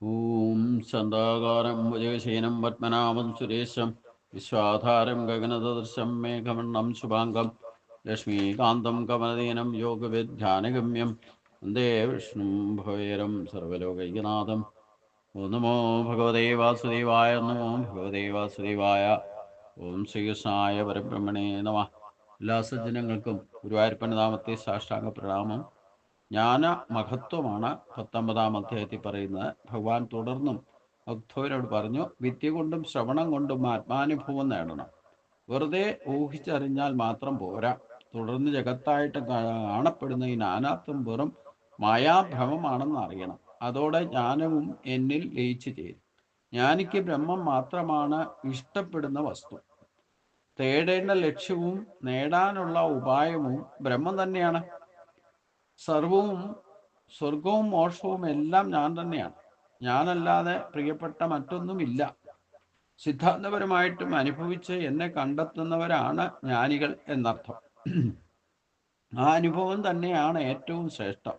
ॐ सन्दागारं भुजगशयनं पद्मनाभं सुरेशं विश्वाधारं गगनददृशं मेघमण्डं शुभाङ्गं लक्ष्मीकान्तं कमलदीनं योगविध्यानगम्यं वन्दे विष्णुं भवेरं सर्वलोकैकनाथं ഓ നമോ ഭഗവതേ വാസുദേവായ നമോ ഭഗവതേ വാസുദേവായ ഓം ശ്രീകൃഷ്ണായ പരബ്രഹ്മണേ നമ എല്ലാ സജ്ജനങ്ങൾക്കും ഗുരുവായൂരപ്പൻ നാമത്തെ സാഷ്ടാംഗ പ്രണാമം ജ്ഞാന മഹത്വമാണ് പത്തൊമ്പതാം അധ്യായത്തിൽ പറയുന്നത്. ഭഗവാൻ തുടർന്നും ഭക്തവരോട് പറഞ്ഞു വിദ്യ കൊണ്ടും ശ്രവണം കൊണ്ടും ആത്മാനുഭവം നേടണം. വെറുതെ ഊഹിച്ചറിഞ്ഞാൽ മാത്രം പോരാ. തുടർന്ന് ജഗത്തായിട്ട് കാണപ്പെടുന്ന ഈ നാനാത്വം വെറും മായാഭ്രമമാണെന്ന് അറിയണം. അതോടെ ജ്ഞാനവും എന്നിൽ ലയിച്ചു ചേരും. ജ്ഞാനിക്ക് ബ്രഹ്മം മാത്രമാണ് ഇഷ്ടപ്പെടുന്ന വസ്തു. തേടേണ്ട ലക്ഷ്യവും നേടാനുള്ള ഉപായവും ബ്രഹ്മം തന്നെയാണ്. സർവവും സ്വർഗവും മോക്ഷവും എല്ലാം ഞാൻ തന്നെയാണ്. ഞാനല്ലാതെ പ്രിയപ്പെട്ട മറ്റൊന്നുമില്ല. സിദ്ധാന്തപരമായിട്ടും അനുഭവിച്ച് എന്നെ കണ്ടെത്തുന്നവരാണ് ജ്ഞാനികൾ എന്നർത്ഥം. ആ അനുഭവം തന്നെയാണ് ഏറ്റവും ശ്രേഷ്ഠം.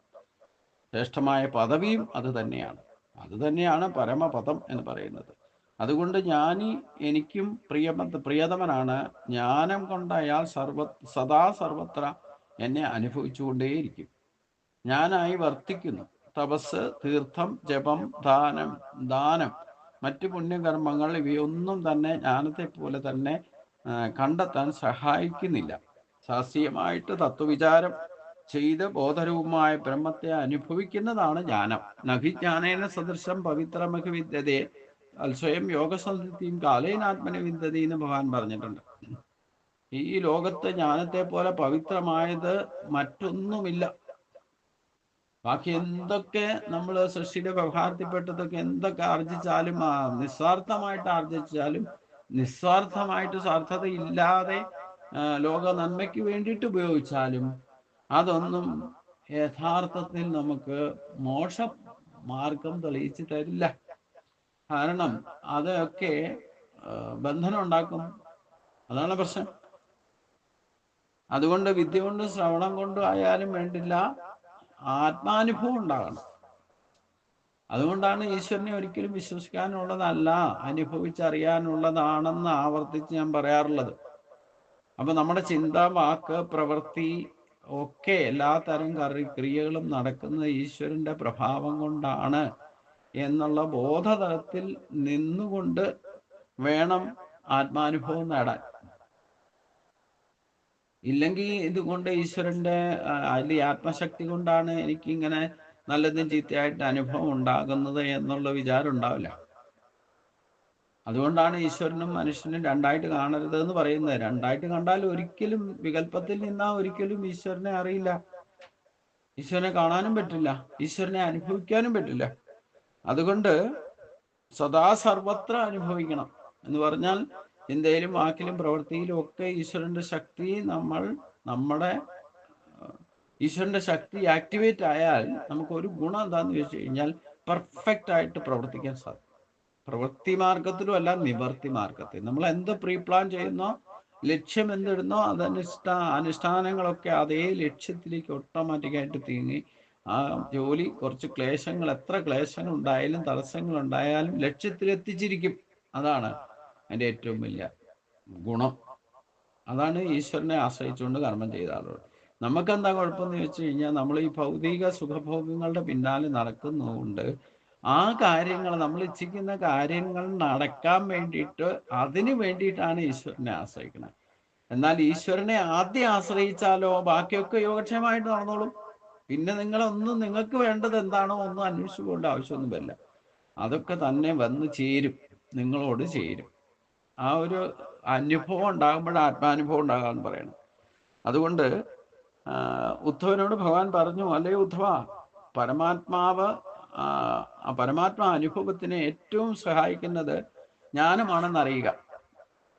ശ്രേഷ്ഠമായ പദവിയും അത് തന്നെയാണ്. അത് തന്നെയാണ് പരമപദം എന്ന് പറയുന്നത്. അതുകൊണ്ട് ജ്ഞാനി എനിക്കും പ്രിയമ പ്രിയതമനാണ്. ജ്ഞാനം കൊണ്ട് അയാൾ സർവ സദാ സർവത്ര എന്നെ അനുഭവിച്ചുകൊണ്ടേയിരിക്കും. ഞാനായി വർത്തിക്കുന്നു. തപസ് തീർത്ഥം ജപം ദാനം ദാനം. മറ്റു പുണ്യകർമ്മങ്ങൾ ഇവയൊന്നും തന്നെ ജ്ഞാനത്തെ പോലെ തന്നെ കണ്ടെത്താൻ സഹായിക്കുന്നില്ല. ശാസ്ത്രീയമായിട്ട് തത്വവിചാരം ചെയ്ത് ബോധരൂപമായ ബ്രഹ്മത്തെ അനുഭവിക്കുന്നതാണ് ജ്ഞാനം. നഹിജ്ഞാനേന സദൃശം പവിത്രമഹ വിദ്യതയെ സ്വയം യോഗസന്ധിയും കാലേനാത്മന വിദ്യതി ഭഗവാൻ പറഞ്ഞിട്ടുണ്ട്. ഈ ലോകത്തെ ജ്ഞാനത്തെ പോലെ പവിത്രമായത് മറ്റൊന്നുമില്ല. ബാക്കി എന്തൊക്കെ നമ്മൾ സൃഷ്ടിയുടെ വ്യവഹാരത്തിൽപ്പെട്ടതൊക്കെ എന്തൊക്കെ ആർജിച്ചാലും നിസ്വാർത്ഥമായിട്ട് ആർജിച്ചാലും നിസ്വാർത്ഥമായിട്ട് സ്വാർത്ഥത ഇല്ലാതെ ലോക നന്മയ്ക്ക് വേണ്ടിയിട്ട് ഉപയോഗിച്ചാലും അതൊന്നും യഥാർത്ഥത്തിൽ നമുക്ക് മോശ മാർഗം തെളിയിച്ചു തരില്ല. കാരണം അതൊക്കെ ബന്ധനം ഉണ്ടാക്കും. അതാണ് പ്രശ്നം. അതുകൊണ്ട് വിദ്യ കൊണ്ടും ശ്രവണം കൊണ്ടും ആയാലും വേണ്ടില്ല. ആത്മാനുഭവം ഉണ്ടാകണം. അതുകൊണ്ടാണ് ഈശ്വരനെ ഒരിക്കലും വിശ്വസിക്കാനുള്ളതല്ല. അനുഭവിച്ചറിയാനുള്ളതാണെന്ന് ആവർത്തിച്ച് ഞാൻ പറയാറുള്ളത്. അപ്പൊ നമ്മുടെ ചിന്ത വാക്ക് പ്രവൃത്തി ഒക്കെ എല്ലാ തരം ക്രിയകളും നടക്കുന്നത് ഈശ്വരന്റെ പ്രഭാവം കൊണ്ടാണ് എന്നുള്ള ബോധതലത്തിൽ നിന്നുകൊണ്ട് വേണം ആത്മാനുഭവം നേടാൻ. ഇല്ലെങ്കിൽ ഇതുകൊണ്ട് ഈശ്വരന്റെ അതിൽ ആത്മശക്തി കൊണ്ടാണ് എനിക്ക് ഇങ്ങനെ നല്ലതും ചീത്തയായിട്ട് അനുഭവം ഉണ്ടാകുന്നത് എന്നുള്ള വിചാരം ഉണ്ടാവില്ല. അതുകൊണ്ടാണ് ഈശ്വരനും മനുഷ്യനും രണ്ടായിട്ട് കാണരുത് എന്ന് പറയുന്നത്. രണ്ടായിട്ട് കണ്ടാൽ ഒരിക്കലും വികല്പത്തിൽ നിന്നാ ഒരിക്കലും ഈശ്വരനെ അറിയില്ല. ഈശ്വരനെ കാണാനും പറ്റില്ല. ഈശ്വരനെ അനുഭവിക്കാനും പറ്റില്ല. അതുകൊണ്ട് സദാ സർവത്ര അനുഭവിക്കണം എന്ന് പറഞ്ഞാൽ ചിന്തയിലും വാക്കിലും പ്രവൃത്തിയിലും ഒക്കെ ഈശ്വരന്റെ ശക്തി നമ്മൾ നമ്മുടെ ഈശ്വരന്റെ ശക്തി ആക്ടിവേറ്റ് ആയാൽ നമുക്ക് ഒരു ഗുണം എന്താന്ന് ചോദിച്ചു കഴിഞ്ഞാൽ പെർഫെക്റ്റ് ആയിട്ട് പ്രവർത്തിക്കാൻ സാധിക്കും. പ്രവൃത്തി മാർഗത്തിലും അല്ല നിവർത്തി മാർഗത്തിൽ നമ്മൾ എന്ത് പ്രീ പ്ലാൻ ചെയ്യുന്നോ ലക്ഷ്യം എന്തിടുന്നോ അതനുഷ്ഠാ അനുഷ്ഠാനങ്ങളൊക്കെ അതേ ലക്ഷ്യത്തിലേക്ക് ഓട്ടോമാറ്റിക്കായിട്ട് തീങ്ങി. ആ ജോലി കുറച്ച് ക്ലേശങ്ങൾ എത്ര ക്ലേശങ്ങൾ ഉണ്ടായാലും തടസ്സങ്ങൾ ഉണ്ടായാലും ലക്ഷ്യത്തിൽ എത്തിച്ചിരിക്കും അതാണ് അതിന്റെ ഏറ്റവും വലിയ ഗുണം. അതാണ് ഈശ്വരനെ ആശ്രയിച്ചുകൊണ്ട് കർമ്മം ചെയ്ത നമുക്ക് എന്താ കുഴപ്പമെന്ന് വെച്ച് കഴിഞ്ഞാൽ നമ്മൾ ഈ ഭൗതിക സുഖഭോഗങ്ങളുടെ പിന്നാലെ നടക്കുന്നതുകൊണ്ട് ആ കാര്യങ്ങൾ നമ്മൾ ഇച്ഛിക്കുന്ന കാര്യങ്ങൾ നടക്കാൻ വേണ്ടിയിട്ട് അതിന് വേണ്ടിയിട്ടാണ് ഈശ്വരനെ ആശ്രയിക്കുന്നത് എന്നാൽ ഈശ്വരനെ ആദ്യം ആശ്രയിച്ചാലോ? ബാക്കിയൊക്കെ യോഗക്ഷേമമായിട്ട് നടന്നോളും. പിന്നെ നിങ്ങളൊന്നും നിങ്ങൾക്ക് വേണ്ടത് എന്താണോ ഒന്നും അന്വേഷിച്ചു പോകേണ്ട ആവശ്യമൊന്നും വരില്ല. അതൊക്കെ തന്നെ വന്ന് ചേരും. നിങ്ങളോട് ചേരും. ആ ഒരു അനുഭവം ഉണ്ടാകുമ്പോൾ ആത്മാനുഭവം ഉണ്ടാകാമെന്ന് പറയണം അതുകൊണ്ട് ഉദ്ധവനോട് ഭഗവാൻ പറഞ്ഞു അല്ലേ ഉദ്ധവ പരമാത്മാവ് പരമാത്മാ അനുഭവത്തിന് ഏറ്റവും സഹായിക്കുന്നത് ജ്ഞാനമാണെന്ന് അറിയുക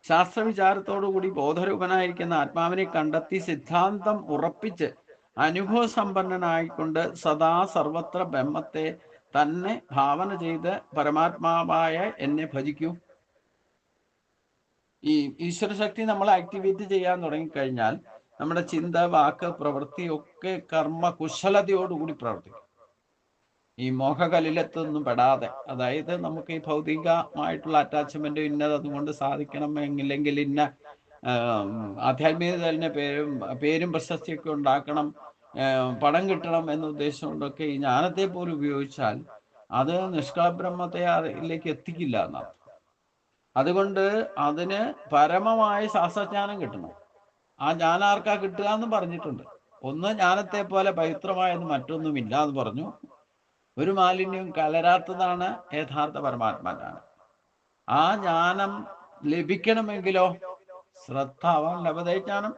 ശാസ്ത്രവിചാരത്തോടുകൂടി ബോധരൂപനായിരിക്കുന്ന ആത്മാവിനെ കണ്ടെത്തി സിദ്ധാന്തം ഉറപ്പിച്ച് അനുഭവ സമ്പന്നനായിക്കൊണ്ട് സദാ സർവത്ര ബ്രഹ്മത്തെ തന്നെ ഭാവന ചെയ്ത് പരമാത്മാവായ എന്നെ ഭജിക്കൂ. ഈ ഈശ്വരശക്തി നമ്മൾ ആക്ടിവേറ്റ് ചെയ്യാൻ തുടങ്ങിക്കഴിഞ്ഞാൽ നമ്മുടെ ചിന്ത വാക്ക് പ്രവൃത്തി ഒക്കെ കർമ്മ കുശലതയോടുകൂടി പ്രവർത്തിക്കും. ഈ മോഹകലിലത്തൊന്നും പെടാതെ. അതായത് നമുക്ക് ഈ ഭൗതികമായിട്ടുള്ള അറ്റാച്ച്മെന്റ് ഇന്നത് അതുകൊണ്ട് സാധിക്കണം എങ്കില്ലെങ്കിൽ ഇന്ന ആധ്യാത്മികത തന്നെ പേരും പേരും പ്രശസ്തിയൊക്കെ ഉണ്ടാക്കണം പണം കിട്ടണം എന്ന ഉദ്ദേശം കൊണ്ടൊക്കെ ഈ ജ്ഞാനത്തെ പോലും ഉപയോഗിച്ചാൽ അത് നിഷ്കളബ്രഹ്മത്തെ അതിലേക്ക് എത്തിക്കില്ല എന്നാണ്. അതുകൊണ്ട് അതിന് പരമമായ ശാസ്ത്രജ്ഞാനം കിട്ടണം. ആ ജ്ഞാനം കിട്ടുക എന്ന് പറഞ്ഞിട്ടുണ്ട്. ഒന്ന് ജ്ഞാനത്തെ പോലെ പവിത്രമായത് മറ്റൊന്നുമില്ല എന്ന് പറഞ്ഞു. ഒരു മാലിന്യവും കലരാത്തതാണ് യഥാർത്ഥ പരമാത്മാനാണ്. ആ ജ്ഞാനം ലഭിക്കണമെങ്കിലോ? ശ്രദ്ധാവാൻ ലഭതജ്ഞാനം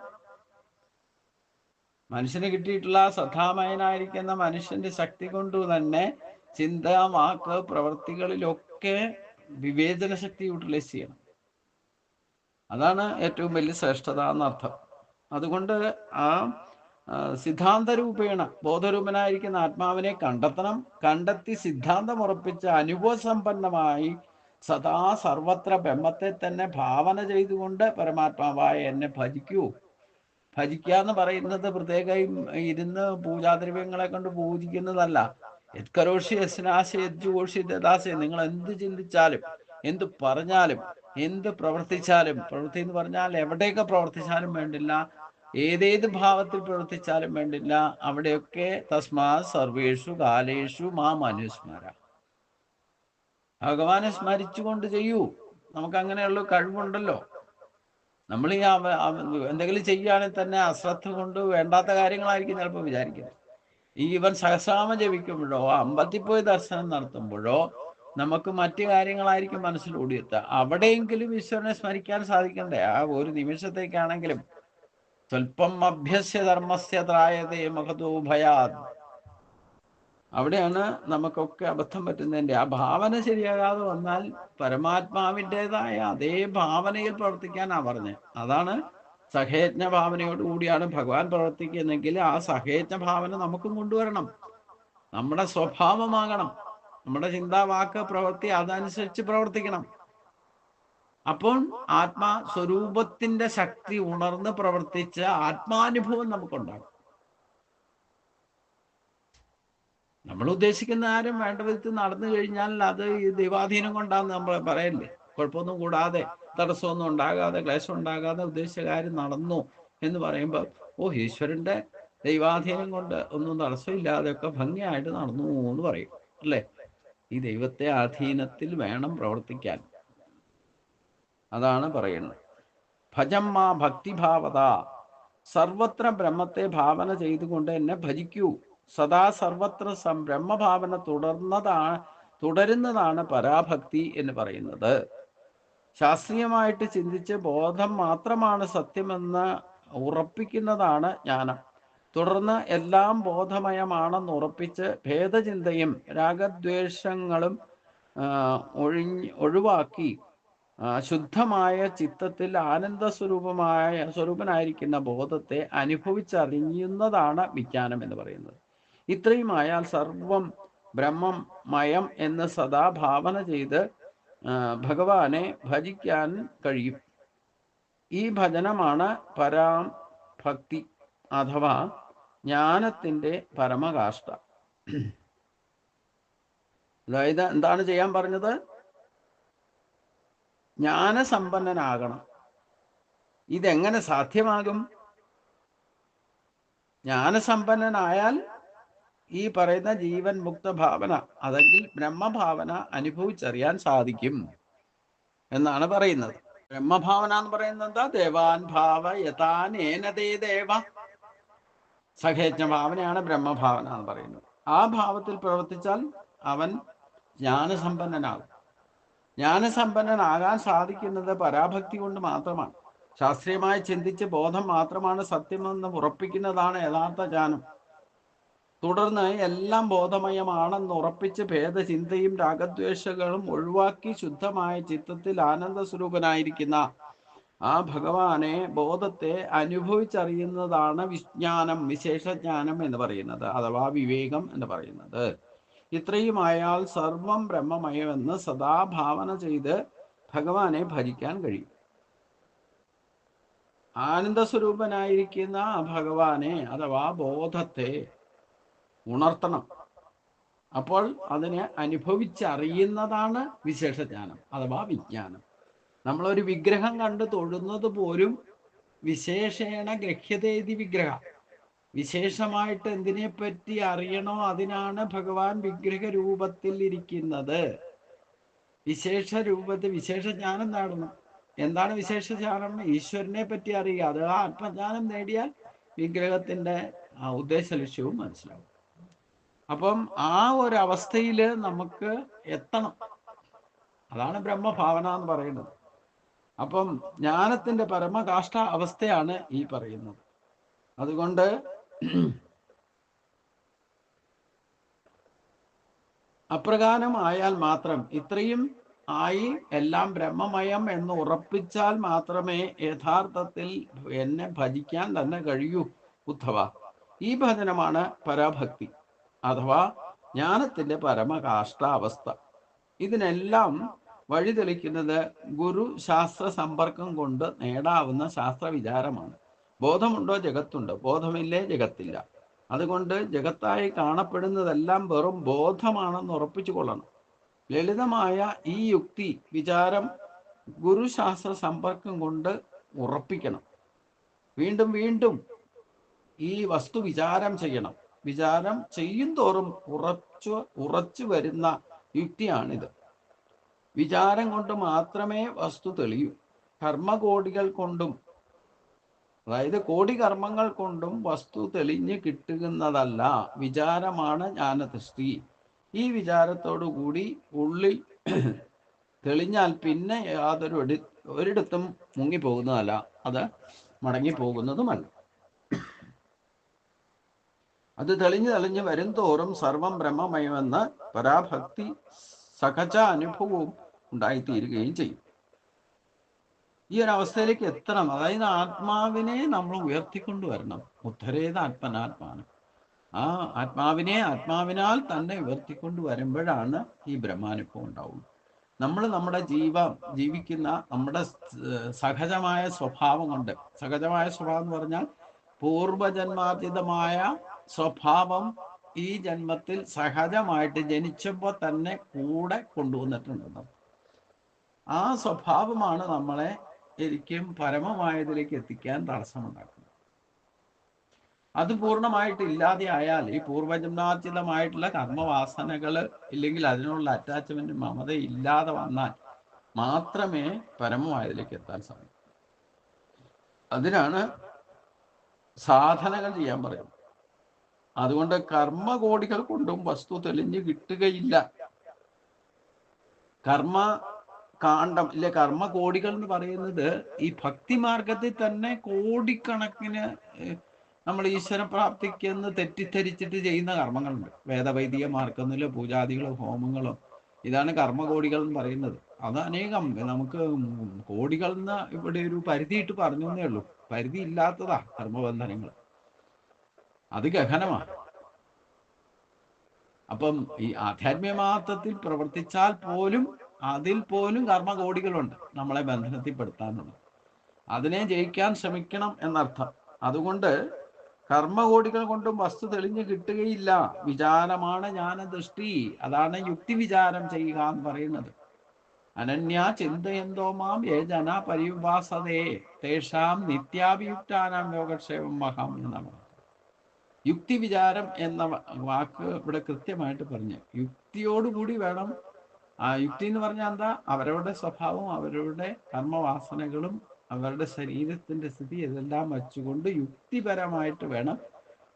മനുഷ്യന് കിട്ടിയിട്ടുള്ള ശ്രദ്ധാമയനായിരിക്കുന്ന മനുഷ്യന്റെ ശക്തി കൊണ്ട് തന്നെ ചിന്ത വാക്ക് പ്രവൃത്തികളിലൊക്കെ വിവേചന ശക്തി യൂട്ടിലൈസ് ചെയ്യണം. അതാണ് ഏറ്റവും വലിയ ശ്രേഷ്ഠത എന്നർത്ഥം അതുകൊണ്ട് ആ സിദ്ധാന്ത സിദ്ധാന്തരൂപേണ ബോധരൂപനായിരിക്കുന്ന ആത്മാവിനെ കണ്ടെത്തണം. കണ്ടെത്തി സിദ്ധാന്തം ഉറപ്പിച്ച് അനുഭവസമ്പന്നമായി സദാ സർവത്ര ബ്രഹ്മത്തെ തന്നെ ഭാവന ചെയ്തുകൊണ്ട് പരമാത്മാവായ എന്നെ ഭജിക്കൂ. ഭജിക്കുക എന്ന് പറയുന്നത് പ്രത്യേകം ഇരുന്ന് പൂജാദ്രവ്യങ്ങളെ കൊണ്ട് പൂജിക്കുന്നതല്ല. ദദാശ നിങ്ങൾ എന്ത് ചിന്തിച്ചാലും എന്ത് പറഞ്ഞാലും എന്ത് പ്രവർത്തിച്ചാലും പ്രവൃത്തി എന്ന് പറഞ്ഞാൽ എവിടെയൊക്കെ പ്രവർത്തിച്ചാലും വേണ്ടില്ല ഏതേത് ഭാവത്തിൽ പ്രവർത്തിച്ചാലും വേണ്ടില്ല അവിടെയൊക്കെ തസ്മാ സർവേഷു കാലേഷു മാം അനുസ്മര. ഭഗവാനെ സ്മരിച്ചുകൊണ്ട് ചെയ്യൂ. നമുക്ക് അങ്ങനെയുള്ള കഴിവുണ്ടല്ലോ. നമ്മൾ ഈ എന്തെങ്കിലും ചെയ്യുകയാണെങ്കിൽ തന്നെ അശ്രദ്ധ കൊണ്ട് വേണ്ടാത്ത കാര്യങ്ങളായിരിക്കും ചിലപ്പോൾ വിചാരിക്കുന്നത്. ഈ ഇവൻ സഹസ്രാമ ജപിക്കുമ്പോഴോ അമ്പലത്തിൽ പോയി ദർശനം നടത്തുമ്പോഴോ നമുക്ക് മറ്റു കാര്യങ്ങളായിരിക്കും മനസ്സിൽ ഓടിയെത്തുക. അവിടെയെങ്കിലും ഈശ്വരനെ സ്മരിക്കാൻ സാധിക്കണ്ടേ? ആ ഒരു നിമിഷത്തേക്കാണെങ്കിലും. സ്വല്പം അഭ്യസ്യ ധർമ്മസ്യ ത്രായതേ മഹതോഭയാ അവിടെയാണ് നമുക്കൊക്കെ അബദ്ധം പറ്റുന്നതിന്റെ ആ ഭാവന ശരിയാകാതെ വന്നാൽ പരമാത്മാവിന്റെതായ അതേ ഭാവനയിൽ പ്രവർത്തിക്കാനാ പറഞ്ഞത്. അതാണ് സഹയജ്ഞ ഭാവനയോട് കൂടിയാണ് ഭഗവാൻ പ്രവർത്തിക്കുന്നെങ്കിൽ ആ സഹയജ്ഞ ഭാവന നമുക്കും കൊണ്ടുവരണം. നമ്മുടെ സ്വഭാവമാകണം നമ്മുടെ ചിന്താ വാക്ക് പ്രവൃത്തി അതനുസരിച്ച് പ്രവർത്തിക്കണം. അപ്പോൾ ആത്മാ സ്വരൂപത്തിന്റെ ശക്തി ഉണർന്ന് പ്രവർത്തിച്ച ആത്മാനുഭവം നമുക്കുണ്ടാകും. നമ്മൾ ഉദ്ദേശിക്കുന്ന ആരും വേണ്ട വിധത്തിൽ നടന്നു കഴിഞ്ഞാൽ അത് ഈ ദൈവാധീനം കൊണ്ടാന്ന് നമ്മൾ പറയല്ലേ? കുഴപ്പമൊന്നും കൂടാതെ. തടസ്സമൊന്നും ഉണ്ടാകാതെ ക്ലേശം ഉണ്ടാകാതെ ഉദ്ദേശിച്ച കാര്യം നടന്നു എന്ന് പറയുമ്പോൾ ഓ ഈശ്വരന്റെ ദൈവാധീനം കൊണ്ട് ഒന്നും തടസ്സമില്ലാതെ ഒക്കെ ഭംഗിയായിട്ട് നടന്നു എന്ന് പറയും അല്ലേ? ഈ ദൈവത്തെ ആധീനത്തിൽ വേണം പ്രവർത്തിക്കാൻ. അതാണ് പറയുന്നത്. ഭജമ്മ ഭക്തിഭാവത സർവത്ര ബ്രഹ്മത്തെ ഭാവന ചെയ്തുകൊണ്ട് എന്നെ ഭജിക്കൂ. സദാ സർവത്ര ബ്രഹ്മഭാവന തുടർന്നതാണ് തുടരുന്നതാണ് പരാഭക്തി എന്ന് പറയുന്നത്. ശാസ്ത്രീയമായിട്ട് ചിന്തിച്ച് ബോധം മാത്രമാണ് സത്യമെന്ന് ഉറപ്പിക്കുന്നതാണ് ജ്ഞാനം. തുടർന്ന് എല്ലാം ബോധമയമാണെന്ന് ഉറപ്പിച്ച് ഭേദചിന്തയും രാഗദ്വേഷങ്ങളും ഒഴിഞ്ഞ് ഒഴിവാക്കി ശുദ്ധമായ ചിത്തത്തിൽ ആനന്ദ സ്വരൂപമായ സ്വരൂപനായിരിക്കുന്ന ബോധത്തെ അനുഭവിച്ചറിയുന്നതാണ് വിജ്ഞാനം എന്ന് പറയുന്നത്. ഇത്രയുമായാൽ സർവം ബ്രഹ്മം മയം എന്ന് സദാ ഭാവന ചെയ്ത് ഭഗവാനെ ഭജിക്കാൻ കഴിയും. ഈ ഭജനമാണ് പരാം ഭക്തി അഥവാ ജ്ഞാനത്തിന്റെ പരമകാഷ്ട അതായത് എന്താണ് ചെയ്യാൻ പറഞ്ഞത്? ജ്ഞാനസമ്പന്നനാകണം. ഇതെങ്ങനെ സാധ്യമാകും? ജ്ഞാനസമ്പന്നനായാൽ ഈ പറയുന്ന ജീവൻ മുക്ത ഭാവന അതെങ്കിൽ ബ്രഹ്മഭാവന അനുഭവിച്ചറിയാൻ സാധിക്കും എന്നാണ് പറയുന്നത്. ബ്രഹ്മഭാവന എന്ന് പറയുന്നത് എന്താ? ദേവാൻ ഭാവ യഥാനേനതേ ദേവ. സഹേജ്ഞ ഭാവനയാണ് ബ്രഹ്മഭാവന എന്ന് പറയുന്നത്. ആ ഭാവത്തിൽ പ്രവർത്തിച്ചാൽ അവൻ ജ്ഞാനസമ്പന്നനാകും. ജ്ഞാനസമ്പന്നനാകാൻ സാധിക്കുന്നത് പരാഭക്തി കൊണ്ട് മാത്രമാണ്. ശാസ്ത്രീയമായി ചിന്തിച്ച് ബോധം മാത്രമാണ് സത്യമെന്ന് ഉറപ്പിക്കുന്നതാണ് യഥാർത്ഥ ജ്ഞാനം. തുടർന്ന് എല്ലാം ബോധമയമാണെന്ന് ഉറപ്പിച്ച് ഭേദചിന്തയും രാഗദ്വേഷങ്ങളും ഒഴിവാക്കി ശുദ്ധമായ ചിത്തത്തിൽ ആനന്ദ സ്വരൂപനായിരിക്കുന്ന ആ ഭഗവാനെ ബോധത്തെ അനുഭവിച്ചറിയുന്നതാണ് വിജ്ഞാനം വിശേഷജ്ഞാനം എന്ന് പറയുന്നത് അഥവാ വിവേകം എന്ന് പറയുന്നത്. ഇത്രയുമായാൽ സർവം ബ്രഹ്മമയമെന്ന് സദാ ഭാവന ചെയ്ത് ഭഗവാനെ ഭജിക്കാൻ കഴിയും. ആനന്ദസ്വരൂപനായിരിക്കുന്ന ഭഗവാനെ അഥവാ ബോധത്തെ ഉണർത്തണം. അപ്പോൾ അതിനെ അനുഭവിച്ചറിയുന്നതാണ് വിശേഷജ്ഞാനം അഥവാ വിജ്ഞാനം. നമ്മളൊരു വിഗ്രഹം കണ്ട് തൊഴുന്നത് പോലും വിശേഷേണ ഗ്രഹ്യതേതി വിഗ്രഹ. വിശേഷമായിട്ട് എന്തിനെ പറ്റി അറിയണോ അതിനാണ് ഭഗവാൻ വിഗ്രഹ രൂപത്തിൽ ഇരിക്കുന്നത്. വിശേഷ രൂപത്തിൽ വിശേഷ ജ്ഞാനം നേടണം. എന്താണ് വിശേഷ ജ്ഞാനം ഈശ്വരനെ പറ്റി അറിയുക. അത് ആ ആത്മജ്ഞാനം നേടിയാൽ വിഗ്രഹത്തിന്റെ ഉദ്ദേശ ലക്ഷ്യവും മനസ്സിലാവും. അപ്പം ആ ഒരു അവസ്ഥയിൽ നമുക്ക് എത്തണം. അതാണ് ബ്രഹ്മഭാവന എന്ന് പറയുന്നത്. അപ്പം ജ്ഞാനത്തിന്റെ പരമകാഷ്ട അവസ്ഥയാണ് ഈ പറയുന്നത്. അതുകൊണ്ട് അപ്രകാരമായാൽ മാത്രം ഇത്രയും ആയി എല്ലാം ബ്രഹ്മമയം എന്ന് ഉറപ്പിച്ചാൽ മാത്രമേ യഥാർത്ഥത്തിൽ എന്നെ ഭജിക്കാൻ തന്നെ കഴിയൂ ഉദ്ധവ. ഈ ഭജനമാണ് പരാഭക്തി. അഥവാ ജ്ഞാനത്തിന്റെ പരമകാഷ്ടാവസ്ഥ. ഇതിനെല്ലാം വഴിതെളിക്കുന്നത് ഗുരു ശാസ്ത്ര സമ്പർക്കം കൊണ്ട് നേടാവുന്ന ശാസ്ത്ര വിചാരമാണ് ബോധമുണ്ടോ? ജഗത്തുണ്ട്. ബോധമില്ലേ? ജഗത്തില്ല. അതുകൊണ്ട് ജഗത്തായി കാണപ്പെടുന്നതെല്ലാം വെറും ബോധമാണെന്ന് ഉറപ്പിച്ചു കൊള്ളണം. ലളിതമായ ഈ യുക്തി വിചാരം ഗുരുശാസ്ത്ര സമ്പർക്കം കൊണ്ട് ഉറപ്പിക്കണം. വീണ്ടും വീണ്ടും ഈ വസ്തു വിചാരം ചെയ്യണം. വിചാരം ചെയ്യും തോറും ഉറച്ചു ഉറച്ചു വരുന്ന യുക്തിയാണിത്. വിചാരം കൊണ്ട് മാത്രമേ വസ്തു തെളിയൂ. കർമ്മകോടികൾ കൊണ്ടും അതായത് കോടി കർമ്മങ്ങൾ കൊണ്ടും വസ്തു തെളിഞ്ഞു കിട്ടുന്നതല്ല വിചാരമാണ് ജ്ഞാനദൃഷ്ടി ഈ വിചാരത്തോടു കൂടി ഉള്ളിൽ തെളിഞ്ഞാൽ പിന്നെ യാതൊരു ഒരിടത്തും മുങ്ങിപ്പോകുന്നതല്ല. അത് മടങ്ങിപ്പോകുന്നതുമല്ല. അത് തെളിഞ്ഞു തെളിഞ്ഞു വരും തോറും സർവം ബ്രഹ്മമയമെന്ന് പരാഭക്തി സഹജ അനുഭവവും ഉണ്ടായിത്തീരുകയും ചെയ്യും. ഈ ഒരു അവസ്ഥയിലേക്ക് എത്തണം. അതായത് ആത്മാവിനെ നമ്മൾ ഉയർത്തിക്കൊണ്ടുവരണം ഉദ്ധരേത് ആത്മനാത്മാണ്. ആ ആത്മാവിനെ ആത്മാവിനാൽ തന്നെ ഉയർത്തിക്കൊണ്ട് വരുമ്പോഴാണ് ഈ ബ്രഹ്മാനുഭവം ഉണ്ടാവുള്ളൂ. നമ്മൾ നമ്മുടെ ജീവ ജീവിക്കുന്ന നമ്മുടെ സഹജമായ സ്വഭാവം കൊണ്ട് സഹജമായ സ്വഭാവം എന്ന് പറഞ്ഞാൽ പൂർവജന്മാർജിതമായ സ്വഭാവം ഈ ജന്മത്തിൽ സഹജമായിട്ട് ജനിച്ചപ്പോൾ തന്നെ കൂടെ കൊണ്ടുവന്നിട്ടുണ്ട് ആ സ്വഭാവമാണ് നമ്മളെ ശരിക്കും പരമമായതിലേക്ക് എത്തിക്കാൻ തടസ്സമുണ്ടാക്കുന്നത്. അത് പൂർണമായിട്ട് ഇല്ലാതെ ആയാൽ ഈ പൂർവജന്മാർജിതമായിട്ടുള്ള കർമ്മവാസനകൾ ഇല്ലെങ്കിൽ അതിനുള്ള അറ്റാച്ച്മെന്റ് മമത ഇല്ലാതെ വന്നാൽ മാത്രമേ പരമമായതിലേക്ക് എത്താൻ സാധിക്കൂ. അതിനാണ് സാധനകൾ ചെയ്യാൻ പറയുന്നത്. അതുകൊണ്ട് കർമ്മകോടികൾ കൊണ്ടും വസ്തു തെളിഞ്ഞു കിട്ടുകയില്ല. കർമ്മ കാണ്ഡം കർമ്മ കോടികൾ എന്ന് പറയുന്നത് ഈ ഭക്തി മാർഗത്തിൽ തന്നെ കോടിക്കണക്കിന് നമ്മൾ ഈശ്വര പ്രാപ്തിക്ക് എന്ന് തെറ്റിദ്ധരിച്ചിട്ട് ചെയ്യുന്ന കർമ്മങ്ങളുണ്ട്. വേദവൈദിക മാർഗത്തിലെ പൂജാദികളും ഹോമങ്ങളും. ഇതാണ് കർമ്മകോടികൾ എന്ന് പറയുന്നത്. അത് അനേകം. നമുക്ക് കോടികൾ എന്ന് ഇവിടെ ഒരു പരിധിയിട്ട് പറഞ്ഞു എന്നേ ഉള്ളൂ. പരിധി ഇല്ലാത്തതാ കർമ്മബന്ധനങ്ങൾ. അത് ഗഹനമാണ് അപ്പം ഈ ആധ്യാത്മികമാത്രത്തിൽ പ്രവർത്തിച്ചാൽ പോലും അതിൽ പോലും കർമ്മകോടികളുണ്ട് നമ്മളെ ബന്ധനത്തിൽപ്പെടുത്താനുള്ള അതിനെ ജയിക്കാൻ ശ്രമിക്കണം എന്നർത്ഥം. അതുകൊണ്ട് കർമ്മകോടികൾ കൊണ്ടും വസ്തു തെളിഞ്ഞു കിട്ടുകയില്ല. വിചാരമാണ് ജ്ഞാനദൃഷ്ടി. അതാണ് യുക്തി വിചാരം ചെയ്യുക എന്ന് പറയുന്നത്. അനന്യ ചിന്തയന്തോ മാം ഏ ജന പരിവാസതേ തേഷാം നിത്യാഭിയുക്താനാം യോഗക്ഷേമം മഹാം എന്നാണ്. യുക്തി വിചാരം എന്ന വാക്ക് ഇവിടെ കൃത്യമായിട്ട് പറഞ്ഞു. യുക്തിയോടുകൂടി വേണം. ആ യുക്തി എന്ന് പറഞ്ഞാൽ എന്താ? അവരവരുടെ സ്വഭാവം അവരുടെ കർമ്മവാസനകളും അവരുടെ ശരീരത്തിന്റെ സ്ഥിതി ഇതെല്ലാം വച്ചുകൊണ്ട് യുക്തിപരമായിട്ട് വേണം.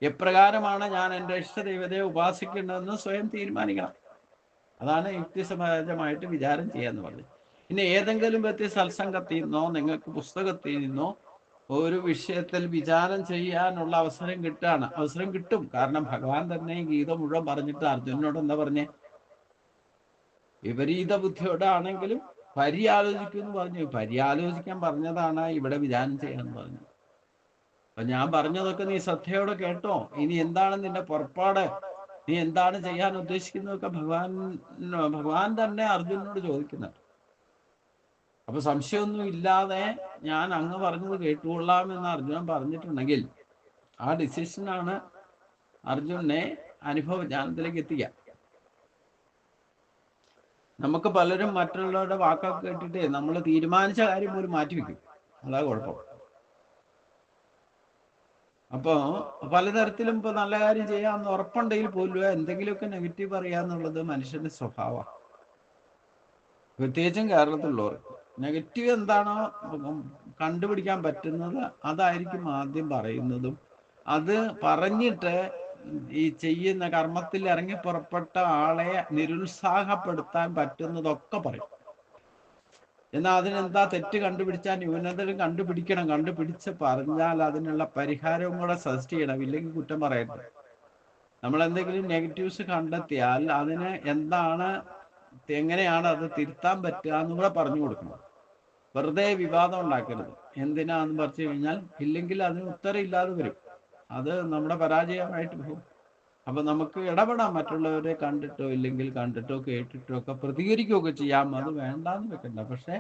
എപ്രകാരമാണ് ഞാൻ എന്റെ ഇഷ്ടദൈവതയെ ഉപാസിക്കേണ്ടതെന്ന് സ്വയം തീരുമാനിക്കണം. അതാണ് യുക്തിസമാജമായിട്ട് വിചാരം ചെയ്യാന്ന് പറഞ്ഞത്. പിന്നെ ഏതെങ്കിലും വ്യക്തി സത്സംഗത്തിൽ നിന്നോ നിങ്ങൾക്ക് പുസ്തകത്തിൽ നിന്നോ ഒരു വിഷയത്തിൽ വിചാരം ചെയ്യാനുള്ള അവസരം കിട്ടുകയാണ് അവസരം കിട്ടും. കാരണം ഭഗവാൻ തന്നെ ഗീത മുഴുവൻ പറഞ്ഞിട്ട് അർജുനോട് എന്താ പറഞ്ഞേ? വിപരീത ബുദ്ധിയോടാണെങ്കിലും പര്യാലോചിക്കും എന്ന് പറഞ്ഞു. പരിയാലോചിക്കാൻ പറഞ്ഞതാണ് ഇവിടെ വിചാരം ചെയ്യാൻ പറഞ്ഞു. അപ്പൊ ഞാൻ പറഞ്ഞതൊക്കെ നീ ശ്രദ്ധയോടെ കേട്ടോ. ഇനി എന്താണ് നിന്റെ പുറപ്പാട്? നീ എന്താണ് ചെയ്യാൻ ഉദ്ദേശിക്കുന്നതൊക്കെ ഭഗവാൻ ഭഗവാൻ തന്നെ അർജുനോട് ചോദിക്കുന്നുണ്ട്. അപ്പൊ സംശയമൊന്നും ഇല്ലാതെ ഞാൻ അങ്ങ് പറഞ്ഞത് കേട്ടുകൊള്ളാം എന്ന് അർജുനൻ പറഞ്ഞിട്ടുണ്ടെങ്കിൽ ആ ഡിസിഷനാണ് അർജുനെ അനുഭവ ജ്ഞാനത്തിലേക്ക് എത്തിക്കുക. നമുക്ക് പലരും മറ്റുള്ളവരുടെ വാക്കൊക്കെ കേട്ടിട്ട് നമ്മൾ തീരുമാനിച്ച കാര്യം പോലും മാറ്റിവെക്കും അതാ കുഴപ്പം. അപ്പോ പലതരത്തിലും ഇപ്പൊ നല്ല കാര്യം ചെയ്യാമെന്ന് ഉറപ്പുണ്ടെങ്കിൽ പോലും എന്തെങ്കിലുമൊക്കെ നെഗറ്റീവ് പറയാന്നുള്ളത് മനുഷ്യന്റെ സ്വഭാവമാണ്. പ്രത്യേകിച്ചും കേരളത്തിലുള്ളവർ നെഗറ്റീവ് എന്താണോ കണ്ടുപിടിക്കാൻ പറ്റുന്നത് അതായിരിക്കും ആദ്യം പറയുന്നതും. അത് പറഞ്ഞിട്ട് ഈ ചെയ്യുന്ന കർമ്മത്തിൽ ഇറങ്ങി പുറപ്പെട്ട ആളെ നിരുത്സാഹപ്പെടുത്താൻ പറ്റുന്നതൊക്കെ പറയും. എന്നാൽ അതിനെന്താ തെറ്റ് കണ്ടുപിടിച്ചാൽ ന്യൂനതകൾ കണ്ടുപിടിക്കണം. കണ്ടുപിടിച്ച് പറഞ്ഞാൽ അതിനുള്ള പരിഹാരവും കൂടെ സജസ്റ്റ് ചെയ്യണം. ഇല്ലെങ്കിൽ കുറ്റം പറയരുത്. നമ്മൾ എന്തെങ്കിലും നെഗറ്റീവ്സ് കണ്ടെത്തിയാൽ അതിന് എന്താണ് എങ്ങനെയാണ് അത് തിരുത്താൻ പറ്റുക എന്ന് കൂടെ പറഞ്ഞു കൊടുക്കണം. വെറുതെ വിവാദം ഉണ്ടാക്കരുത്. എന്തിനാന്ന് പറിച്ചു കഴിഞ്ഞാൽ ഇല്ലെങ്കിൽ അതിന് ഉത്തരം ഇല്ലാതെ വരും. അത് നമ്മുടെ പരാജയമായിട്ട് പോകും. അപ്പൊ നമുക്ക് ഇടപെടാം മറ്റുള്ളവരെ കണ്ടിട്ടോ ഇല്ലെങ്കിൽ കണ്ടിട്ടോ കേട്ടിട്ടോ ഒക്കെ പ്രതികരിക്കുകയൊക്കെ ചെയ്യാം. അത് വേണ്ടാന്ന് വെക്കണ്ട. പക്ഷെ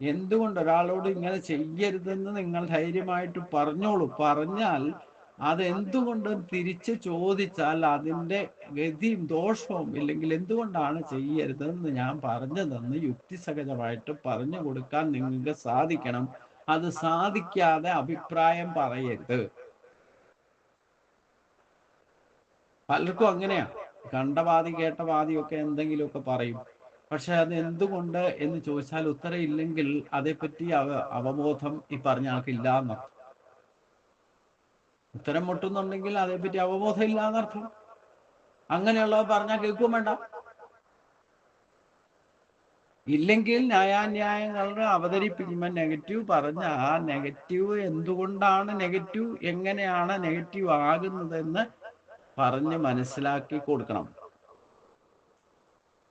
എന്തുകൊണ്ട് ഒരാളോട് ഇങ്ങനെ ചെയ്യരുതെന്ന് നിങ്ങൾ ധൈര്യമായിട്ട് പറഞ്ഞോളൂ. പറഞ്ഞാൽ അത് എന്തുകൊണ്ട് തിരിച്ച് ചോദിച്ചാൽ അതിന്റെ ഗതിയും ദോഷവും ഇല്ലെങ്കിൽ എന്തുകൊണ്ടാണ് ചെയ്യരുതെന്ന് ഞാൻ പറഞ്ഞതെന്ന് യുക്തിസഹജമായിട്ട് പറഞ്ഞു കൊടുക്കാൻ നിങ്ങൾക്ക് സാധിക്കണം. അത് സാധിക്കാതെ അഭിപ്രായം പറയരുത്. പലർക്കും അങ്ങനെയാ. കണ്ടവാദി കേട്ടവാദിയൊക്കെ എന്തെങ്കിലുമൊക്കെ പറയും. പക്ഷെ അത് എന്തുകൊണ്ട് എന്ന് ചോദിച്ചാൽ ഉത്തരം ഇല്ലെങ്കിൽ അതേപ്പറ്റി അവ അവബോധം ഈ പറഞ്ഞ ആൾക്കില്ല എന്നർത്ഥം ഉത്തരം മുട്ടുന്നുണ്ടെങ്കിൽ അതേപ്പറ്റി അവബോധം ഇല്ല എന്നർത്ഥം അങ്ങനെയുള്ളവ പറഞ്ഞാൽ കേൾക്കും വേണ്ട. ഇല്ലെങ്കിൽ ന്യായാന്യായങ്ങളുടെ അവതരിപ്പിക്കുമ്പോൾ നെഗറ്റീവ് പറഞ്ഞ ആ നെഗറ്റീവ് എന്തുകൊണ്ടാണ് നെഗറ്റീവ് എങ്ങനെയാണ് നെഗറ്റീവ് ആകുന്നതെന്ന് പറഞ്ഞ് മനസ്സിലാക്കി കൊടുക്കണം.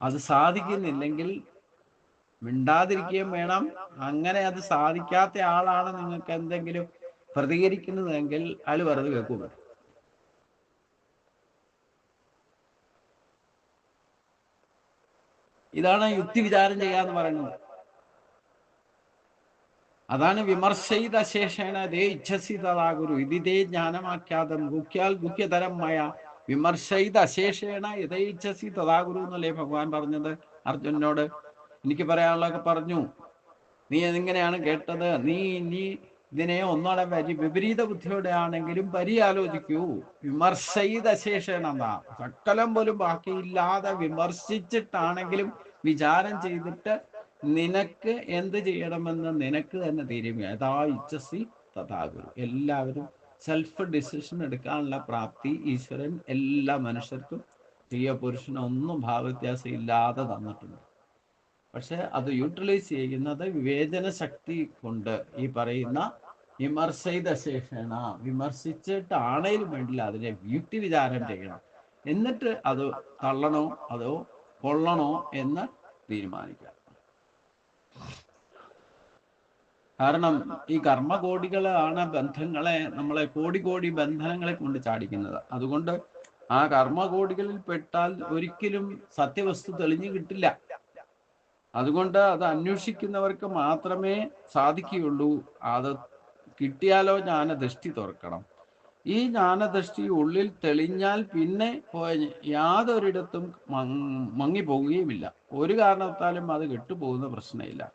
അത് സാധിക്കുന്നില്ലെങ്കിൽ മിണ്ടാതിരിക്കുകയും വേണം. അങ്ങനെ അത് സാധിക്കാത്ത ആളാണ് നിങ്ങൾക്ക് എന്തെങ്കിലും പ്രതികരിക്കുന്നതെങ്കിൽ അയാൾ വെറുതെ കേൾക്കുക ഇതാണ് യുക്തി വിചാരം ചെയ്യാന്ന് പറയുന്നത്. അതാണ് വിമർശയിത ശേഷേണ ദേ ഇച്ഛസി തഥാഗുരു ഇതിതേ ജ്ഞാനമാഖ്യാതം ഗുഖ്യാൽ ഗുഹ്യതരം മയ വിമർശയിത അശേഷേണ യഥേച്ഛസി തഥാഗുരു എന്നല്ലേ ഭഗവാൻ പറഞ്ഞത്? അർജുനോട് എനിക്ക് പറയാനുള്ളതൊക്കെ പറഞ്ഞു. നീ എങ്ങനെയാണ് കേട്ടത്? നീ നീ ഇതിനെ ഒന്നോടെ വരി വിപരീത ബുദ്ധിയോടെ ആണെങ്കിലും പരിയാലോചിക്കൂ. വിമർശയിത ശേഷേണ സക്കലം പോലും ബാക്കിയില്ലാതെ വിമർശിച്ചിട്ടാണെങ്കിലും വിചാരം ചെയ്തിട്ട് നിനക്ക് എന്ത് ചെയ്യണമെന്ന് നിനക്ക് തന്നെ തീരുമാനം യഥാ ഇച്ഛസി തഥാഗുരു എല്ലാവരും സെൽഫ് ഡിസിഷൻ എടുക്കാനുള്ള പ്രാപ്തി ഈശ്വരൻ എല്ലാ മനുഷ്യർക്കും സ്ത്രീയോ പുരുഷനൊന്നും ഭാവവ്യത്യാസം ഇല്ലാതെ തന്നിട്ടുണ്ട്. പക്ഷെ അത് യൂട്ടിലൈസ് ചെയ്യുന്നത് വിവേചന ശക്തി കൊണ്ട് ഈ പറയുന്ന വിമർശിത ശേഷണ വിമർശിച്ചിട്ടാണേലും വേണ്ടില്ല അതിനെ യുക്തി വിചാരം. ചെയ്യണം. എന്നിട്ട് അത് തള്ളണോ അതോ കൊള്ളണോ എന്ന് തീരുമാനിക്കുക. കാരണം ഈ കർമ്മകോടികളാണ് ബന്ധങ്ങളെ നമ്മളെ കോടി കോടി ബന്ധനങ്ങളെ കൊണ്ട് ചാടിക്കുന്നത്. അതുകൊണ്ട് ആ കർമ്മകോടികളിൽ പെട്ടാൽ ഒരിക്കലും സത്യവസ്തു തെളിഞ്ഞു കിട്ടില്ല. അതുകൊണ്ട് അത് അന്വേഷിക്കുന്നവർക്ക് മാത്രമേ സാധിക്കുകയുള്ളൂ. അത് കിട്ടിയാലോ ജ്ഞാനദൃഷ്ടി തുറക്കണം. ഈ ജ്ഞാനദൃഷ്ടി ഉള്ളിൽ തെളിഞ്ഞാൽ പിന്നെ പോയ- യാതൊരിടത്തും മങ്- മങ്ങിപ്പോകുകയുമില്ല. ഒരു കാരണത്താലും അത് കെട്ടുപോകുന്ന പ്രശ്നമില്ല.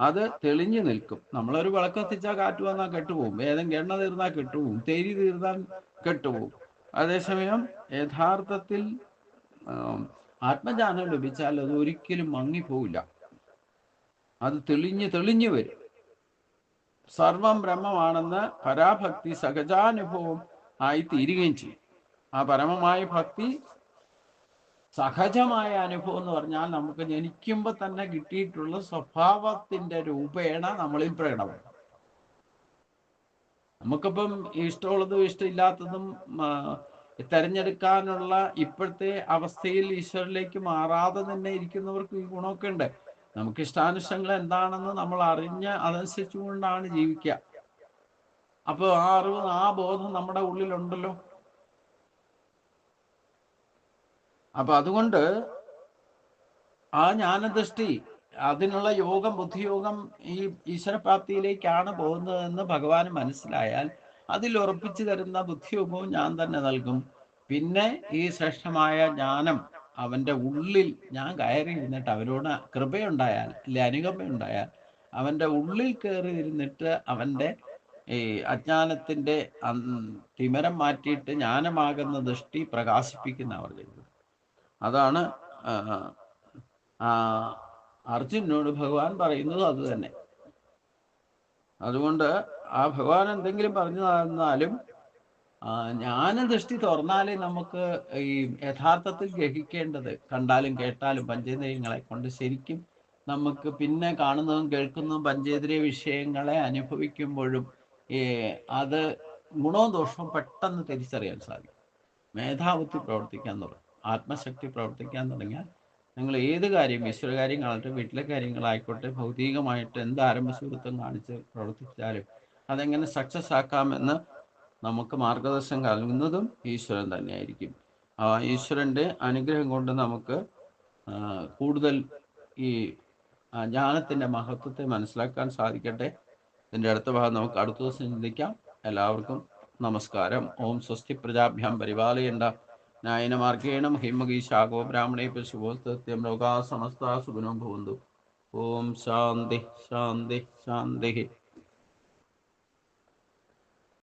അത് തെളിഞ്ഞു നിൽക്കും. നമ്മളൊരു വിളക്ക് കത്തിച്ചാൽ കാറ്റ് വന്നാൽ കെട്ടുപോകും. ഏതെങ്കിലും എണ്ണ തീർന്നാൽ കെട്ടുപോകും. തേരി തീർന്നാൽ കെട്ടുപോകും. അതേസമയം യഥാർത്ഥത്തിൽ ആത്മജ്ഞാനം ലഭിച്ചാൽ അത് ഒരിക്കലും മങ്ങിപ്പോവില്ല അത് തെളിഞ്ഞ് തെളിഞ്ഞു വരും. സർവം ബ്രഹ്മമാണെന്ന് പരാഭക്തി സഹജാനുഭവം ആയി തീരുകയും ചെയ്യും. ആ പരമമായ ഭക്തി സഹജമായ അനുഭവം എന്ന് പറഞ്ഞാൽ നമുക്ക് ജനിക്കുമ്പോൾ തന്നെ കിട്ടിയിട്ടുള്ള സ്വഭാവത്തിന്റെ രൂപേണ നമ്മളിൽ പ്രകടമാണ് നമുക്കിപ്പം ഇഷ്ടമുള്ളതും ഇഷ്ടമില്ലാത്തതും തെരഞ്ഞെടുക്കാനുള്ള ഇപ്പോഴത്തെ അവസ്ഥയിൽ ഈശ്വരനിലേക്ക് മാറാതെ തന്നെ ഇരിക്കുന്നവർക്ക് ഈ ഗുണമൊക്കെ ഉണ്ട്. നമുക്ക് ഇഷ്ടാനിഷ്ടങ്ങൾ എന്താണെന്ന് നമ്മൾ അറിഞ്ഞ് അതനുസരിച്ചുകൊണ്ടാണ് ജീവിക്കുക. അപ്പോൾ ആ അറിവ് ആ ബോധം നമ്മുടെ ഉള്ളിലുണ്ടല്ലോ. അപ്പൊ അതുകൊണ്ട് ആ ജ്ഞാനദൃഷ്ടി അതിനുള്ള യോഗം ബുദ്ധിയോഗം ഈ ഈശ്വരപ്രാപ്തിയിലേക്കാണ് പോകുന്നതെന്ന് ഭഗവാൻ മനസ്സിലായാൽ അതിൽ ഉറപ്പിച്ചു തരുന്ന ബുദ്ധിയോഗവും ഞാൻ തന്നെ നൽകും. പിന്നെ ഈ ശ്രേഷ്ഠമായ ജ്ഞാനം അവന്റെ ഉള്ളിൽ ഞാൻ കയറി ഇരുന്നിട്ട് അവനോട് കൃപയുണ്ടായാൽ അല്ലെ അനുകമ്പയുണ്ടായാൽ അവന്റെ ഉള്ളിൽ കയറി ഇരുന്നിട്ട് അവന്റെ ഈ അജ്ഞാനത്തിന്റെ തിമരം മാറ്റിയിട്ട് ജ്ഞാനമാകുന്ന ദൃഷ്ടി പ്രകാശിപ്പിക്കുന്ന അവർ ചെയ്തത് അതാണ് അർജുനോട് ഭഗവാൻ പറയുന്നത് അത് തന്നെ. അതുകൊണ്ട് ആ ഭഗവാൻ എന്തെങ്കിലും പറഞ്ഞു തന്നാലും ജ്ഞാനദൃഷ്ടി തുറന്നാലേ നമുക്ക് ഈ യഥാർത്ഥത്തിൽ ഗ്രഹിക്കേണ്ടത് കണ്ടാലും കേട്ടാലും പഞ്ചേന്ദ്രിയങ്ങളെ കൊണ്ട് ശരിക്കും നമുക്ക് പിന്നെ കാണുന്നതും കേൾക്കുന്നതും പഞ്ചേന്ദ്രിയ വിഷയങ്ങളെ അനുഭവിക്കുമ്പോഴും അത് ഗുണവും ദോഷവും പെട്ടെന്ന് തിരിച്ചറിയാൻ സാധിക്കും. മേധാവിത്വം പ്രവർത്തിക്കാൻ തുടങ്ങും. ആത്മശക്തി പ്രവർത്തിക്കാൻ തുടങ്ങിയാൽ നിങ്ങൾ ഏത് കാര്യം ഈശ്വര കാര്യങ്ങളാകട്ടെ വീട്ടിലെ കാര്യങ്ങളായിക്കോട്ടെ ഭൗതികമായിട്ട് എന്ത് ആരംഭസുഹൃത്തം കാണിച്ച് പ്രവർത്തിച്ചാലും അതെങ്ങനെ സക്സസ് ആക്കാമെന്ന് നമുക്ക് മാർഗദർശനം നൽകുന്നതും ഈശ്വരൻ തന്നെയായിരിക്കും. ആ ഈശ്വരന്റെ അനുഗ്രഹം കൊണ്ട് നമുക്ക് കൂടുതൽ ഈ ജ്ഞാനത്തിന്റെ മഹത്വത്തെ മനസ്സിലാക്കാൻ സാധിക്കട്ടെ. ഇതിന്റെ അടുത്ത ഭാഗം നമുക്ക് അടുത്ത ദിവസം ചിന്തിക്കാം. എല്ലാവർക്കും നമസ്കാരം. ഓം സ്വസ്തി പ്രജാഭ്യാം പരിപാലയേണ്ട നായന മാർഗേണം ഹിമഗീശാഗോ ബ്രാഹ്മണേ ശുഭോസ്തത്യം ലോകാ സമസ്ത സുഖനോ ഭവന്തു. ഓം ശാന്തി ശാന്തി ശാന്തി.